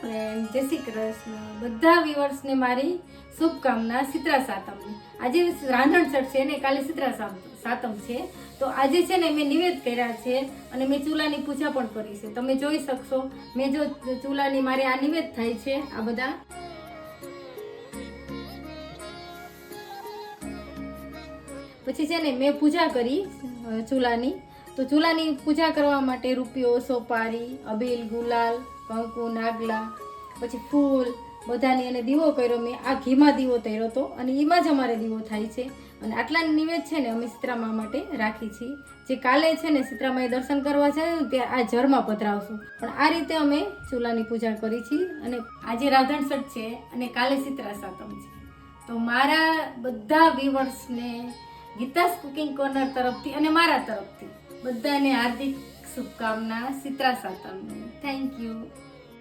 Friend જય શ્રી કૃષ્ણ. બધા વ્યુઅર્સને મારી શુભકામના સિત્રા સાતમની. આજે રાંધણસઠ છે ને કાલે સિત્રા સાતમ છે. તો આજે છે ને મેં નિવેદ કર્યા છે અને મેં ચૂલાની પૂજા પણ કરી છે. તમે જોઈ શકશો, મેં જો ચૂલાની મારે આ નિવેદ થાય છે, આ બધા. પછી છે ને મેં પૂજા કરી ચૂલાની. તો ચૂલાની પૂજા કરવા માટે રૂપિયો, સોપારી, અબીલ, ગુલાલ, કંકુ, નાગલા, પછી ફૂલ બધાની અને દીવો કર્યો. મેં આ ઘીમાં દીવો તર્યો હતો અને એમાં જ અમારે દીવો થાય છે. અને આટલા નિવેદ છે ને અમે સીતરામા માટે રાખી છીએ. જે કાલે છે ને સીતરામાએ દર્શન કરવા છે ત્યાં આ જળમાં પધરાવશું. પણ આ રીતે અમે ચૂલાની પૂજા કરી છીએ અને આજે રાધણસઠ છે અને કાલે સીતરા સાતમ છે. તો મારા બધા વ્યુવર્સને ગીતાસ કુકિંગ કોર્નર તરફથી અને મારા તરફથી બધાને હાર્દિક શુભકામના સિત્રા સાતમની થેન્ક યુ